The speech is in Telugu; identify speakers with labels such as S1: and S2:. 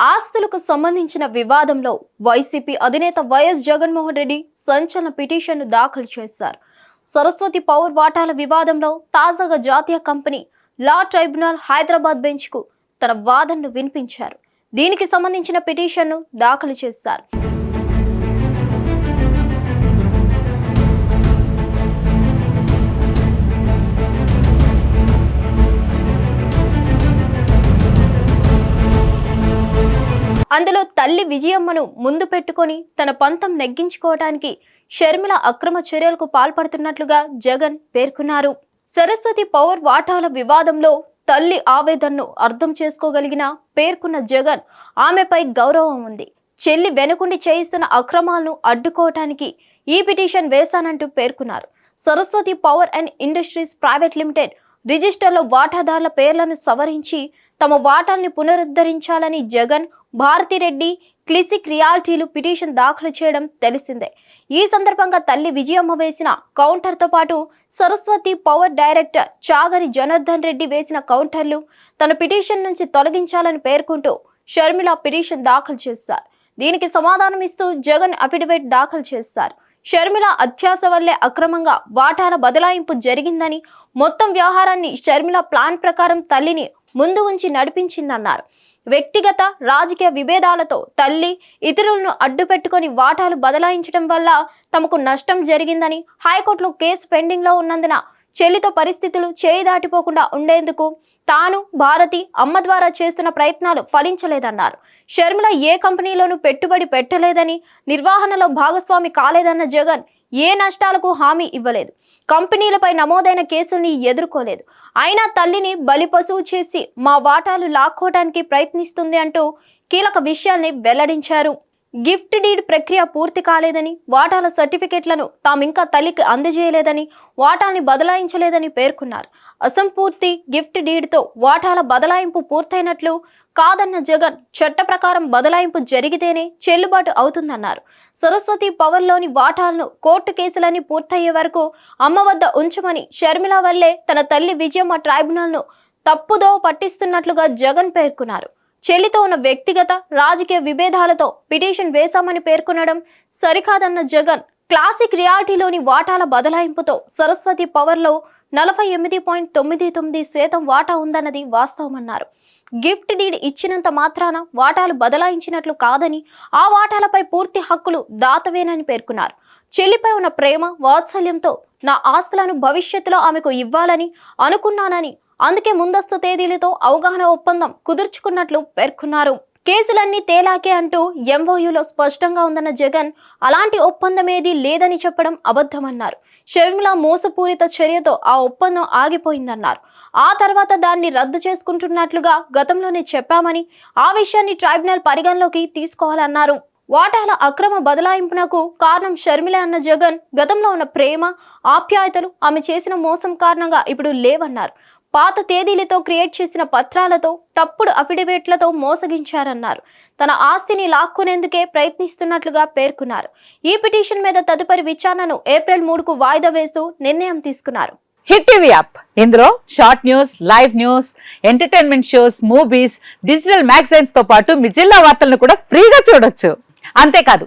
S1: ఆస్తులకు సంబంధించిన వివాదంలో వైసీపీ అధినేత వైఎస్ జగన్మోహన్ రెడ్డి సంచలన పిటిషన్ను దాఖలు చేశారు. సరస్వతి పవర్ వాటాల వివాదంలో తాజాగా జాతీయ కంపెనీ లా ట్రైబ్యునల్ హైదరాబాద్ బెంచ్కు తన వాదనను వినిపించారు. దీనికి సంబంధించిన పిటిషన్ను దాఖలు చేశారు. అందులో తల్లి విజయమ్మను ముందు పెట్టుకొని తన పంతం నెగ్గించుకోవటానికి షర్మిల అక్రమ చర్యలకు పాల్పడుతున్నట్లుగా జగన్ పేర్కొన్నారు. సరస్వతి పవర్ వాటాల వివాదంలో తల్లి ఆవేదనను అర్థం చేసుకోగలిగిన పేర్కొన్న జగన్ ఆమెపై గౌరవం ఉంది. చెల్లి వెనుకుండి చేయిస్తున్న అక్రమాలను అడ్డుకోవటానికి ఈ పిటిషన్ వేశానంటూ పేర్కొన్నారు. Saraswati power and industries private limited రిజిస్టర్లో వాటాదారుల పేర్లను సవరించి తమ వాటాల్ని పునరుద్ధరించాలని జగన్ భారతిరెడ్డి క్లిసిక్ రియాలిటీలు పిటిషన్ దాఖలు చేయడం తెలిసిందే. ఈ సందర్భంగా తల్లి విజయమ్మ వేసిన కౌంటర్తో పాటు సరస్వతి పవర్ డైరెక్టర్ చాగరి జనార్దన్ రెడ్డి వేసిన కౌంటర్లు తన పిటిషన్ నుంచి తొలగించాలని పేర్కొంటూ షర్మిల పిటిషన్ దాఖలు చేశారు. దీనికి సమాధానం ఇస్తూ జగన్ అఫిడవిట్ దాఖలు చేశారు. షర్మిల అత్యాస వల్లే అక్రమంగా వాటాల బదలాయింపు జరిగిందని మొత్తం వ్యవహారాన్ని షర్మిల ప్లాన్ ప్రకారం తల్లిని ముందు ఉంచి నడిపించిందన్నారు. వ్యక్తిగత రాజకీయ విభేదాలతో తల్లి ఇతరులను అడ్డుపెట్టుకుని వాటాలు బదలాయించడం వల్ల తమకు నష్టం జరిగిందని హైకోర్టులో కేసు పెండింగ్లో ఉన్నందున చెల్లితో పరిస్థితులు చేయి దాటిపోకుండా ఉండేందుకు తాను భారతి అమ్మ ద్వారా చేస్తున్న ప్రయత్నాలు ఫలించలేదన్నారు. షర్మిల ఏ కంపెనీలోనూ పెట్టుబడి పెట్టలేదని నిర్వహణలో భాగస్వామి కాలేదన్న జగన్ ఏ నష్టాలకు హామీ ఇవ్వలేదు. కంపెనీలపై నమోదైన కేసుల్ని ఎదుర్కోలేదు. అయినా తల్లిని బలిపశువు చేసి మా వాటాలు లాక్కోవడానికి ప్రయత్నిస్తుంది అంటూ కీలక విషయాల్ని వెల్లడించారు గిఫ్ట్ డీడ్ ప్రక్రియ పూర్తి కాలేదని వాటాల సర్టిఫికెట్లను తామింకా తల్లికి అందజేయలేదని వాటాల్ని బదలాయించలేదని పేర్కొన్నారు. అసంపూర్తి గిఫ్ట్ డీడ్తో వాటాల బదలాయింపు పూర్తయినట్లు కాదన్న జగన్ చట్ట ప్రకారం బదలాయింపు జరిగితేనే చెల్లుబాటు అవుతుందన్నారు. సరస్వతి పవర్లోని వాటాలను కోర్టు కేసులన్నీ పూర్తయ్యే వరకు అమ్మ వద్ద ఉంచమని షర్మిల వల్లే తన తల్లి విజయమ్మ ట్రైబ్యునల్ను తప్పుదో పట్టిస్తున్నట్లుగా జగన్ పేర్కొన్నారు. చెల్లితో ఉన్న వ్యక్తిగత రాజకీయ విభేదాలతో పిటిషన్ వేశామని పేర్కొనడం సరికాదన్న జగన్ క్లాసిక్ రియాలిటీలోని వాటాల బదలాయింపుతో సరస్వతి పవర్లో నలభై ఎనిమిది పాయింట్ తొమ్మిది తొమ్మిది శాతం వాటా ఉందన్నది వాస్తవమన్నారు. గిఫ్ట్ డీడ్ ఇచ్చినంత మాత్రాన వాటాలు బదలాయించినట్లు కాదని ఆ వాటాలపై పూర్తి హక్కులు దాతవేనని పేర్కొన్నారు. చెల్లిపై ఉన్న ప్రేమ వాత్సల్యంతో నా ఆస్తులను భవిష్యత్తులో ఆమెకు ఇవ్వాలని అనుకున్నానని అందుకే ముందస్తు తేదీలతో అవగాహన ఒప్పందం కుదుర్చుకున్నట్లు పేర్కొన్నారు. కేసులన్నీ తేలాకే అంటూ ఎంఓయూలో స్పష్టంగా ఉందన్న జగన్ అలాంటి ఒప్పందం లేదని చెప్పడం అబద్ధమన్నారు. షర్మిల మోసపూరిత చర్యతో ఆ ఒప్పందం ఆగిపోయిందన్నారు. ఆ తర్వాత దాన్ని రద్దు చేసుకుంటున్నట్లుగా గతంలోనే చెప్పామని ఆ విషయాన్ని ట్రైబ్యునల్ పరిగణలోకి తీసుకోవాలన్నారు. వాటాల అక్రమ బదలాయింపునకు కారణం షర్మిల అన్న జగన్ గతంలో ఉన్న ప్రేమ ఆప్యాయతలు ఆమె చేసిన మోసం కారణంగా ఇప్పుడు లేవన్నారు. పాత తేదీలతో క్రియేట్ చేసిన పత్రాలతో తప్పుడు అఫిడవిట్లతో మోసగించారన్నారు. తన ఆస్తిని లాక్కునేందుకే ప్రయత్నిస్తున్నట్లుగా పేర్కొన్నారు. ఈ పిటిషన్ మీద తదుపరి విచారణను ఏప్రిల్ మూడుకు వాయిదా వేస్తూ నిర్ణయం తీసుకున్నారు.
S2: Hit TV app. ఇందులో short news live news entertainment shows movies digital మ్యాగజైన్స్తో పాటు మీ జిల్లా వార్తలను కూడా ఫ్రీగా చూడొచ్చు. అంతేకాదు